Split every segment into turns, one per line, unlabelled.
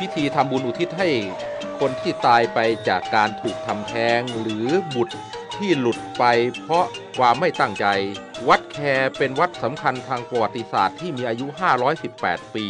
พิธีทำบุญอุทิศให้คนที่ตายไปจากการถูกทำแท้ง หรือบุตรที่หลุดไปเพราะความไม่ตั้งใจ วัดแคเป็นวัดสำคัญทางประวัติศาสตร์ที่มีอายุ 518 ปี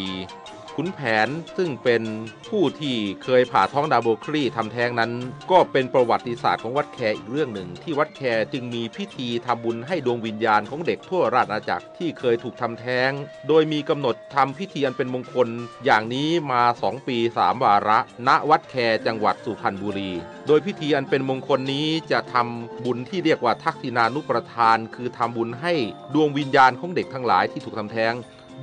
ขุนแผนซึ่งเป็นผู้ที่เคยผ่าท้องดาโบครีทำแท้งนั้น ก็เป็นประวัติศาสตร์ของวัดแคอีกเรื่องหนึ่ง ที่วัดแคจึงมีพิธีทำบุญให้ดวงวิญญาณของเด็กทั่วราชอาณาจักรที่เคยถูกทำแท้ง โดยมีกำหนดทำพิธีอันเป็นมงคล อย่างนี้มา 2 ปี 3 วาระ ณวัดแคจังหวัดสุพรรณบุรี โดยพิธีอันเป็นมงคลนี้จะทำบุญที่เรียกว่าทักษิณานุประทาน คือทำบุญให้ดวงวิญญาณของเด็กทั้งหลายที่ถูกทำแท้ง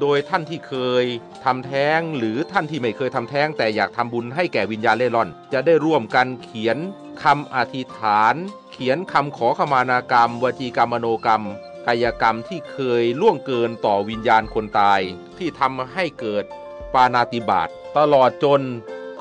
โดยท่านที่เคยทำแท้งหรือท่านที่ไม่เคยทำแท้ง แต่อยากทำบุญให้แก่วิญญาณเล่ร่อน จะได้ร่วมกันเขียนคำอธิษฐาน เขียนคำขอขมานากรรม วจีกรรมมโนกรรม กายกรรมที่เคยล่วงเกินต่อวิญญาณคนตาย ที่ทำให้เกิดปานาติบาตตลอดจน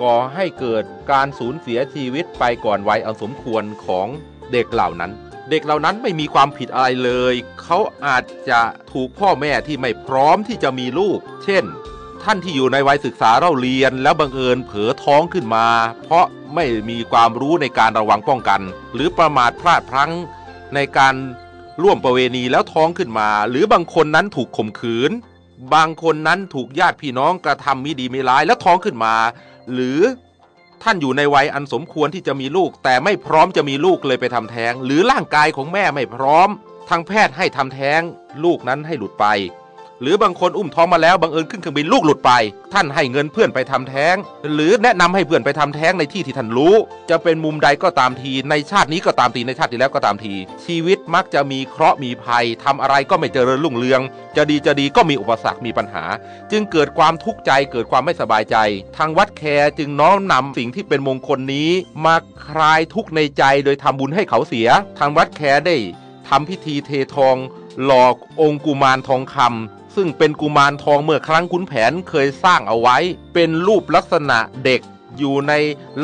ก่อให้เกิดการสูญเสียชีวิตไปก่อนวัยอันสมควรของเด็กเหล่านั้น เด็กเหล่านั้นไม่มีความผิดอะไรเลย เขาอาจจะถูกพ่อแม่ที่ไม่พร้อมที่จะมีลูก เช่น ท่านที่อยู่ในวัยศึกษาเราเรียนแล้วบังเอิญเผลอท้องขึ้นมา เพราะไม่มีความรู้ในการระวังป้องกัน หรือประมาทพลาดพลั้งในการร่วมประเวณีแล้วท้องขึ้นมา หรือบางคนนั้นถูกข่มขืน บางคนนั้นถูกญาติพี่น้องกระทำมิดีไม่ร้ายแล้วท้องขึ้นมา หรือ ท่านอยู่ในวัยอันสมควรที่จะมีลูก แต่ไม่พร้อมจะมีลูกเลยไปทำแท้ง หรือร่างกายของแม่ไม่พร้อม ทางแพทย์ให้ทำแท้ง ลูกนั้นให้หลุดไป หรือบางคนอุ้มท้องมาแล้วบังเอิญขึ้นเครื่องบินลูกหลุดไป ท่านให้เงินเพื่อนไปทำแท้ง หรือแนะนำให้เพื่อนไปทำแท้งในที่ที่ท่านรู้ จะเป็นมุมใดก็ตามที ในชาตินี้ก็ตามทีในชาติที่แล้วก็ตามที ชีวิตมักจะมีเคราะห์มีภัยทำอะไรก็ไม่เจริญรุ่งเรือง จะดีจะดีก็มีอุปสรรคมีปัญหา จึงเกิดความทุกข์ใจเกิดความไม่สบายใจ ทางวัดแคร์จึงน้อมนำสิ่งที่เป็นมงคลนี้ มาคลายทุกข์ในใจโดยทำบุญให้เขาเสีย ทางวัดแคร์ได้ทำพิธีเททอง หลอกองค์กุมารทองคำ ซึ่งเป็นกุมารทองเมื่อครั้งขุนแผนเคยสร้างเอาไว้ เป็นรูปลักษณะเด็กอยู่ใน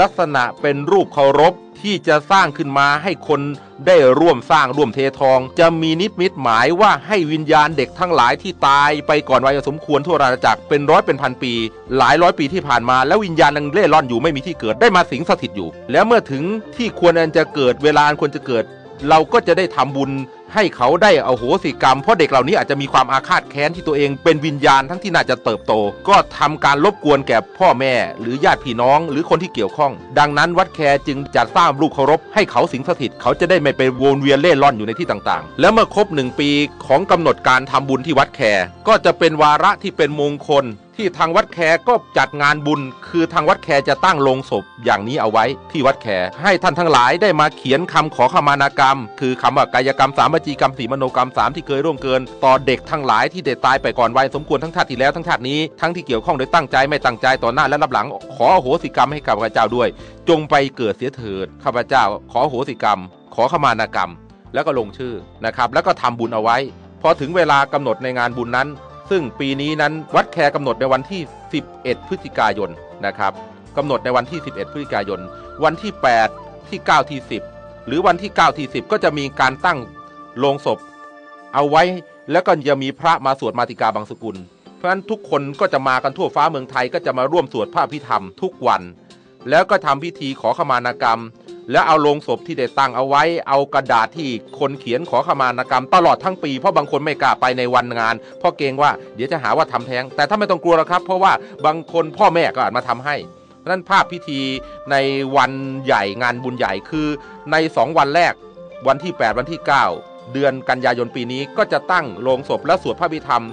ลักษณะเป็นรูปเคารพที่จะสร้างขึ้นมาให้คนได้ร่วมสร้างร่วมเททอง จะมีนิมิตหมายว่าให้วิญญาณเด็กทั้งหลายที่ตายไปก่อนวัยสมควรทั่วราชจักรเป็นร้อยเป็นพันปี หลายร้อยปีที่ผ่านมา แล้ววิญญาณยังเล่ร่อนอยู่ไม่มีที่เกิดได้มาสิงสถิตอยู่ แล้วเมื่อถึงที่ควรอันจะเกิดเวลาอันควรจะเกิด เราก็จะได้ทำบุญ ให้เขาได้อโหสิกรรม เพราะเด็กเหล่านี้อาจจะมีความอาฆาตแค้นที่ตัวเองเป็นวิญญาณทั้งที่น่าจะเติบโต ก็ทำการรบกวนแก่พ่อแม่ หรือญาติพี่น้อง หรือคนที่เกี่ยวข้อง ดังนั้นวัดแคจึงจัดสร้างรูปเคารพให้เขาสิงสถิต เขาจะได้ไม่ไปวนเวียนเล่ร่อนอยู่ในที่ต่างๆ แล้วเมื่อครบหนึ่งปีของกำหนดการทำบุญที่วัดแคก็จะเป็นวาระที่เป็นมงคลที่ทางวัดแคก็จัดงานบุญ คือทางวัดแคจะตั้งโลงศพอย่างนี้เอาไว้ที่วัดแคให้ท่านทั้งหลายได้มาเขียนคำขอขมานากรรม คือคำว่ากายกรรมสามจีกรรมสีมโนกรรมสามที่เคยร่วงเกิน ต่อเด็กทั้งหลายที่ได้ตายไปก่อนวัยสมควรทั้งชาติที่แล้วทั้งชาตินี้ทั้งที่เกี่ยวข้องโดยตั้งใจไม่ตั้งใจต่อหน้าและรับหลัง ขอโหสิกรรมให้กับข้าพเจ้าด้วย จงไปเกิดเสียเถิดข้าพเจ้า ขอโหสิกรรม ขอขมานากรรม แล้วก็ลงชื่อนะครับแล้วก็ทำบุญเอาไว้พอถึงเวลากำหนดในงานบุญนั้น ซึ่งปีนี้นั้นวัดแคร์กำหนดในวันที่ 11 พฤศจิกายนนะครับกำหนดในวันที่ 11 พฤศจิกายน วันที่ 8 ที่ 9 ที่ 10 หรือวันที่ 9 ที่ 10 ก็จะมีการตั้งโลงศพ เอาไว้แล้วก็จะมีพระมาสวดมาติกาบางสกุล เพราะฉะนั้นทุกคนก็จะมากันทั่วฟ้าเมืองไทยก็จะมาร่วมสวดพระพิธรรมทุกวัน แล้วก็ทำพิธีขอขมานากรรม แล้วเอาโลงศพที่ได้ตั้งเอาไว้ เอากระดาษที่คนเขียนขอขมานกรรม ตลอดทั้งปี เพราะบางคนไม่กล้าไปในวันงาน เพราะเกรงว่าเดี๋ยวจะหาว่าทำแท้ง แต่ถ้าไม่ต้องกลัวแล้วครับ เพราะว่าบางคนพ่อแม่ก็อาจมาทำให้นั้นภาพพิธีในวันใหญ่งานบุญใหญ่คือ ใน 2 วันแรก วันที่ 8 วันที่ 9 เดือนกันยายนปีนี้ก็จะตั้งโลงศพและสวดพระพิธรรม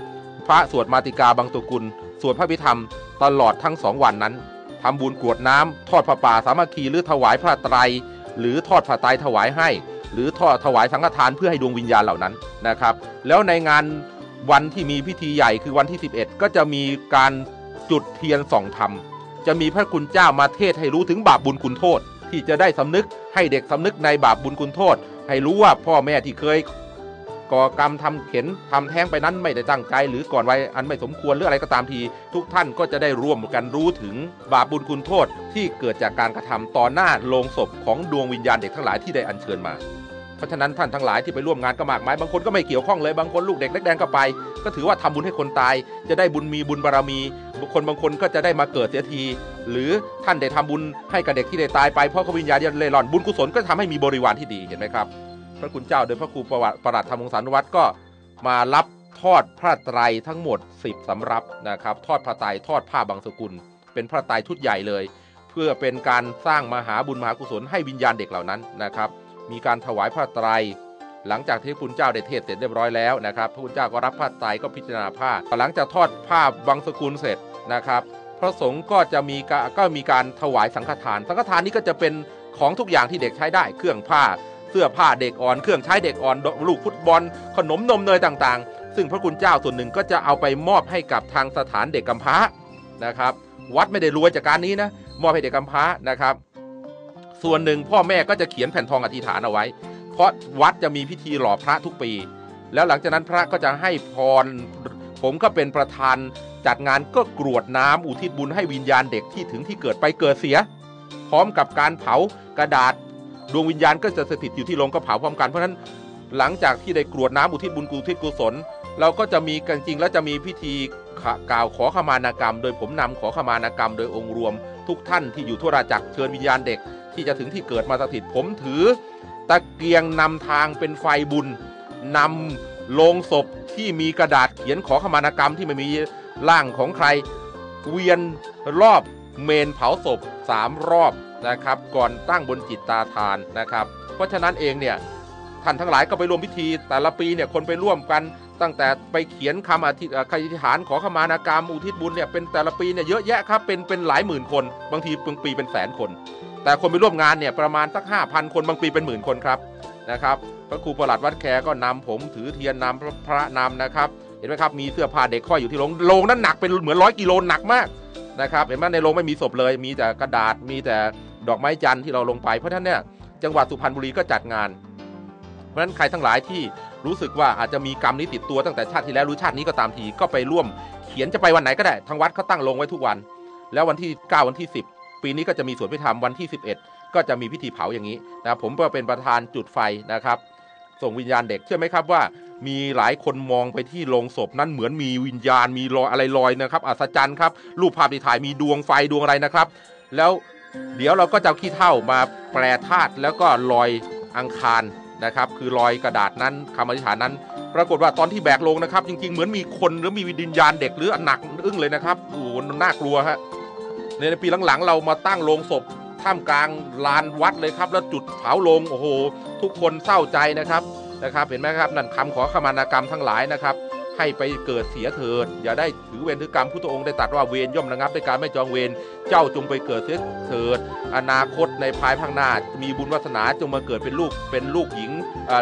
พระสวดมาติกาบางตุกุล สวดพระพิธรรมตลอดทั้งสองวันนั้น ทำบุญกรวดน้ำทอดผ้าป่าสามัคคีหรือถวายพระไตร หรือทอดผ้าไตรถวายให้ หรือทอดถวายสังฆทานเพื่อให้ดวงวิญญาณเหล่านั้นนะครับ แล้วในงานวันที่มีพิธีใหญ่คือวันที่ 11 ก็จะมีการจุดเทียนส่องธรรม จะมีพระคุณเจ้ามาเทศให้รู้ถึงบาปบุญคุณโทษ ที่จะได้สำนึกให้เด็กสำนึกในบาปบุญคุณโทษ ให้รู้ว่าพ่อแม่ที่เคย ก่อกรรมทำเข็นทำแท้งไปนั้นไม่ได้ตั้งใจ หรือก่อนวัยอันไม่สมควรหรืออะไรก็ตามที ทุกท่านก็จะได้ร่วมกันรู้ถึงบาปบุญคุณโทษที่เกิดจากการกระทำต่อหน้าโลงศพของดวงวิญญาณเด็กทั้งหลายที่ได้อัญเชิญมาเพราะฉะนั้นท่านทั้งหลายที่ไปร่วมงานก็มากมายบางคนก็ไม่เกี่ยวข้องเลยบางคนลูกเด็กเล็กแดงก็ไป ก็ถือว่าทำบุญให้คนตาย จะได้บุญมีบุญบารรมีบุคคลบางคนก็จะได้มาเกิดเสียที หรือท่านได้ทำบุญให้กับเด็กที่ได้ตายไปเพราะเขาวิญญาณเล่ร่อนบุญกุศลก็ทำให้มีบริวารที่ดีเห็นไหมครับ พระคุณเจ้าโดยพระครูประวัติประหลัดธรรมงศานุวัตรก็มารับทอดพระไตรทั้งหมด 10 สำรับนะครับ ทอดพระไตรทอดผ้าบางสกุล เป็นพระไตรชุดใหญ่เลย เพื่อเป็นการสร้างมหาบุญมหากุศลให้วิญญาณเด็กเหล่านั้นนะครับ มีการถวายพระไตรหลังจากที่พระคุณเจ้าได้เทศเสร็จเรียบร้อยแล้วนะครับพระคุณเจ้าก็รับผ้าไตรก็พิจารณาผ้า หลังจากทอดผ้าบางสกุลเสร็จนะครับ พระสงฆ์ก็จะมีกาก็มีการถวายสังฆทาน สังฆทานนี้ก็จะเป็นของทุกอย่างที่เด็กใช้ได้ เครื่องผ้า เสื้อผ้าเด็กอ่อนเครื่องใช้เด็กอ่อนลูกฟุตบอล ขนมนมเนยต่างๆ ซึ่งพระคุณเจ้าส่วนหนึ่งก็จะเอาไปมอบให้กับทางสถานเด็กกำพร้านะครับ วัดไม่ได้รวยจากการนี้นะมอบให้เด็กกำพร้านะครับ ส่วนหนึ่งพ่อแม่ก็จะเขียนแผ่นทองอธิษฐานเอาไว้ เพราะวัดจะมีพิธีหล่อพระทุกปี แล้วหลังจากนั้นพระก็จะให้พรผมก็เป็นประธานจัดงานก็กรวดน้ำอุทิศบุญให้วิญญาณเด็กที่ถึงที่เกิดไปเกิดเสีย พร้อมกับการเผากระดาษ ดวงวิญญาณก็จะสถิตอยู่ที่โรงก็เผาพร้อมกันเพราะฉะนั้นหลังจากที่ได้กรวดน้ำอุทิศบุญกุทิศกุศล เราก็จะมีกันจริงแล้วจะมีพิธีกล่าวขอขมานากรรม โดยผมนำขอขมานากรรม โดยองค์รวม ทุกท่านที่อยู่ทั่วราจักรเชิญวิญญาณเด็ก ที่จะถึงที่เกิดมาสถิตผมถือ ตะเกียงนำทางเป็นไฟบุญนำโลงศพที่มีกระดาษเขียนขอขมานากรรมที่ไม่มีร่างของใครเวียนรอบ เมนเผาศพสามรอบนะครับก่อนตั้งบนจิตตาทานนะครับ เพราะฉะนั้นเองเนี่ยท่านทั้งหลายก็ไปร่วมพิธี แต่ละปีเนี่ยคนไปร่วมกันตั้งแต่ไปเขียนคำอธิอธิษฐานขอขมานากรรมอุทิศบุญเนี่ยเป็นแต่ละปีเนี่ยเยอะแยะครับเป็นเป็นหลายหมื่นคน บางทีบางปีเป็นแสนคน แต่คนไปร่วมงานเนี่ยประมาณสักห้าพันคนบางปีเป็นหมื่นคนครับนะครับพระครูประหลัดวัดแคก็นำผมถือเทียนนำพระพระนำนะครับ เห็นไหมครับมีเสื้อผ้าเด็กห้อยอยู่ที่โรงโรงนั้นหนักเป็นเหมือนร้อยกิโลหนักมาก นะครับเห็นไหมในโรงไม่มีศพเลย มีแต่กระดาษมีแต่ดอกไม้จันทร์ที่เราลงไปเพราะฉะนั้นเนี่ยจังหวัดสุพรรณบุรีก็จัดงาน เพราะฉะนั้นใครทั้งหลายที่รู้สึกว่าอาจจะมีกรรมนี้ติดตัวตั้งแต่ชาติที่แล้วรือชาตินี้ก็ตามทีก็ไปร่วม เขียนจะไปวันไหนก็ได้ทางวัดเขาตั้งลงไว้ทุกวัน แล้ววันที่ 9 วันที่ 10 ปีนี้ก็จะมีสวดพิธรรมวันที่ 11 ก็จะมีพิธีเผาอย่างนี้นะผมก็เป็นประธานจุดไฟนะครับ ส่งวิญญาณเด็กเชื่อไหมครับว่า มีหลายคนมองไปที่โลงศพนั้นเหมือนมีวิญญาณมีรอยอะไรลอยนะครับอัศจรรย์ครับรูปภาพที่ถ่ายมีดวงไฟดวงอะไรนะครับ แล้วเดี๋ยวเราก็จะขี้เท่ามาแปรธาตุแล้วก็ลอยอังคารนะครับ คือลอยกระดาษนั้นคำอธิษฐานนั้น ปรากฏว่าตอนที่แบกลงนะครับ จริงๆ เหมือนมีคนหรือมีวิญญาณเด็กหรือหนักอึ้งเลยนะครับโอ้โหน่ากลัวฮะในปีหลังๆ เรามาตั้งโลงศพ ท่ามกลางลานวัดเลยครับ แล้วจุดเผาลงโอ้โห ทุกคนเศร้าใจนะครับนะครับ เห็นไหมครับนั่นคำขอขมานากรรมทั้งหลายนะครับ ให้ไปเกิดเสียเถิด อย่าได้ถือเวรถือกรรมพุทธองค์ได้ตรัสว่าเวรย่อมระงับด้วยการไม่จองเวรเจ้าจงไปเกิดเสียเถิด อนาคตในภายภาคหน้ามีบุญวาสนาจงมาเกิดเป็นลูกเป็นลูกหญิง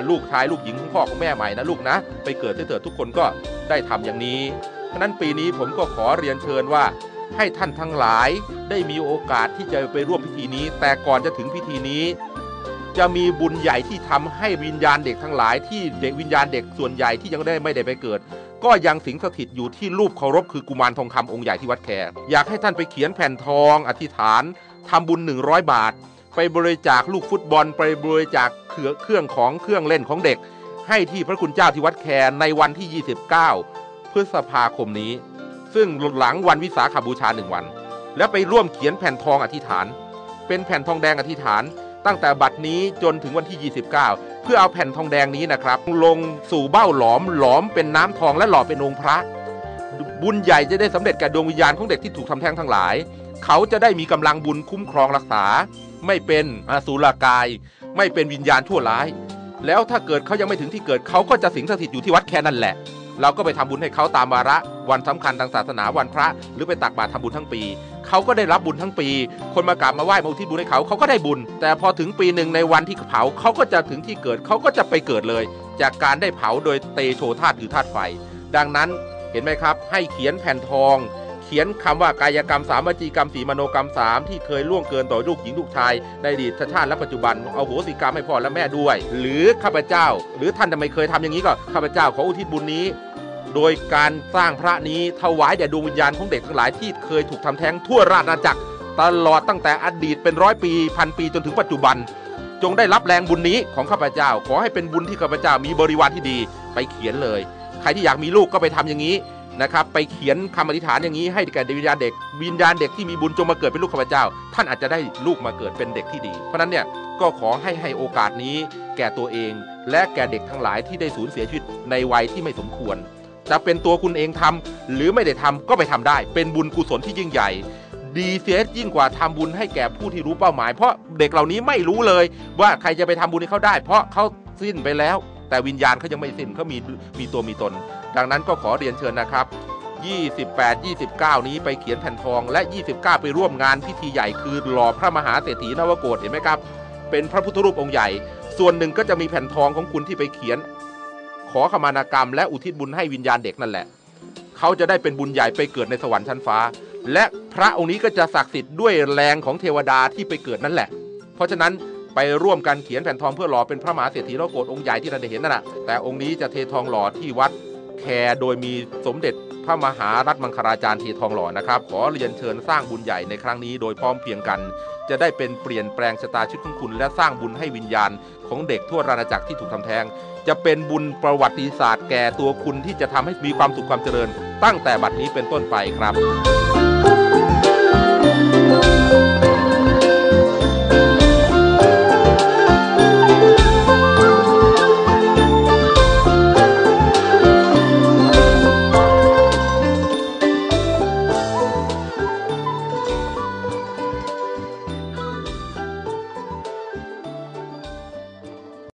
ลูกชายลูกหญิงของพ่อของแม่ใหม่นะลูกนะ ไปเกิดเสียเถิดทุกคนก็ได้ทำอย่างนี้เพราะฉะนั้นปีนี้ผมก็ขอเรียนเชิญว่า ให้ท่านทั้งหลายได้มีโอกาสที่จะไปร่วมพิธีนี้ แต่ก่อนจะถึงพิธีนี้ จะมีบุญใหญ่ที่ทำให้วิญญาณเด็กทั้งหลายที่เด็กวิญญาณเด็กส่วนใหญ่ที่ยังได้ไม่ได้ไปเกิด ก็ยังสิงสถิตอยู่ที่รูปเคารพคือกุมารทองคำองค์ใหญ่ที่วัดแคร์อยากให้ท่านไปเขียนแผ่นทอง อธิษฐานทำบุญ 100 บาท ไปบริจาคลูกฟุตบอล ไปบริจาคเครื่องของเครื่องเล่นของเด็ก ให้ที่พระคุณเจ้าที่วัดแคร์ในวันที่ 29 พฤษภาคมนี้ ซึ่งหลังวันวิสาขบูชาหนึ่งวัน แล้วไปร่วมเขียนแผ่นทองอธิษฐาน เป็นแผ่นทองแดงอธิษฐาน ตั้งแต่บัดนี้จนถึงวันที่ 29 เพื่อเอาแผ่นทองแดงนี้นะครับ ลงสู่เบ้าหลอมหลอมเป็นน้ำทองและหล่อเป็นองค์พระ บุญใหญ่จะได้สำเร็จแก่ดวงวิญญาณของเด็กที่ถูกทำแท้งทั้งหลาย เขาจะได้มีกำลังบุญคุ้มครองรักษา ไม่เป็นอสูรกาย ไม่เป็นวิญญาณชั่วร้าย แล้วถ้าเกิดเขายังไม่ถึงที่เกิดเขาก็จะสิงสถิตอยู่ที่วัดแค่นั่นแหละ เราก็ไปทำบุญให้เขาตามวาระวันสำคัญทางศาสนาวันพระ หรือไปตักบาตรทำบุญทั้งปี เขาก็ได้รับบุญทั้งปี คนมากราบมาไหว้มาอุทิศบุญให้เขาเขาก็ได้บุญ แต่พอถึงปีหนึ่งในวันที่เผาเขาก็จะถึงที่เกิดเขาก็จะไปเกิดเลย จากการได้เผาโดยเตโชธาตุหรือธาตุไฟ ดังนั้นเห็นไหมครับ ให้เขียนแผ่นทอง เขียนคำว่ากายกรรมสามวจีกรรมสีมโนกรรมสามที่เคยล่วงเกินต่อลูกหญิงลูกชาย ในอดีตชาติและปัจจุบันเอาโหสิกรรมให้พ่อและแม่ด้วย หรือข้าพเจ้า หรือท่านทำไมเคยทำอย่างนี้ก็ข้าพเจ้าขออุทิศบุญนี้ โดยการสร้างพระนี้ถวายแด่ดวงวิญญาณของเด็กทั้งหลายที่เคยถูกทำแท้งทั่วราชอาณาจักร ตลอดตั้งแต่อดีตเป็นร้อยปีพันปีจนถึงปัจจุบัน จงได้รับแรงบุญนี้ของข้าพเจ้า ขอให้เป็นบุญที่ข้าพเจ้ามีบริวารที่ดีไปเขียนเลย ใครที่อยากมีลูกก็ไปทำอย่างนี้ นะครับไปเขียนคำอธิษฐานอย่างนี้ให้แก่วิญญาณเด็ก วิญญาณเด็กที่มีบุญจงมาเกิดเป็นลูกข้าพเจ้า ท่านอาจจะได้ลูกมาเกิดเป็นเด็กที่ดี เพราะนั้นเนี่ยก็ขอให้ให้โอกาสนี้แก่ตัวเอง และแก่เด็กทั้งหลายที่ได้สูญเสียชีวิตในวัยที่ไม่สมควร จะเป็นตัวคุณเองทำหรือไม่ได้ทำก็ไปทำได้ เป็นบุญกุศลที่ยิ่งใหญ่ ดีเสียยิ่งกว่าทำบุญให้แก่ผู้ที่รู้เป้าหมาย เพราะเด็กเหล่านี้ไม่รู้เลยว่าใครจะไปทำบุญให้เขาได้ เพราะเขาสิ้นไปแล้ว แต่วิญญาณเขายังไม่สิ้นเขามีมีตัวมีตน ดังนั้นก็ขอเรียนเชิญนะครับ 28 29 นี้ไปเขียนแผ่นทอง และ 29 ไปร่วมงานพิธีใหญ่คือหล่อพระมหาเศรษฐีนวโกศเห็นไหมครับ เป็นพระพุทธรูปองค์ใหญ่ ส่วนหนึ่งก็จะมีแผ่นทองของคุณที่ไปเขียน ขอขมานากรรม และอุทิศบุญให้วิญญาณเด็กนั่นแหละเขาจะได้เป็นบุญใหญ่ไปเกิดในสวรรค์ชั้นฟ้า และพระองค์นี้ก็จะศักดิ์สิทธิ์ด้วยแรงของเทวดาที่ไปเกิดนั่นแหละ เพราะฉะนั้น ไปร่วมกันเขียนแผ่นทองเพื่อหล่อเป็นพระมหาเศรษฐีนวโกศองค์ใหญ่ที่เราได้เห็นนั่นแหละแต่องค์นี้จะเททองหล่อที่วัดแครโดยมีสมเด็จพระมหารัฐมังคลาจารย์เททองหล่อนะครับ ขอเรียนเชิญสร้างบุญใหญ่ในครั้งนี้โดยพร้อมเพียงกัน จะได้เป็นเปลี่ยนแปลงชะตาชีวิตของคุณ และสร้างบุญให้วิญญาณของเด็กทั่วราชอาณาจักรที่ถูกทำแท้ง จะเป็นบุญประวัติศาสตร์แก่ตัวคุณที่จะทำให้มีความสุขความเจริญ ตั้งแต่บัดนี้เป็นต้นไปครับ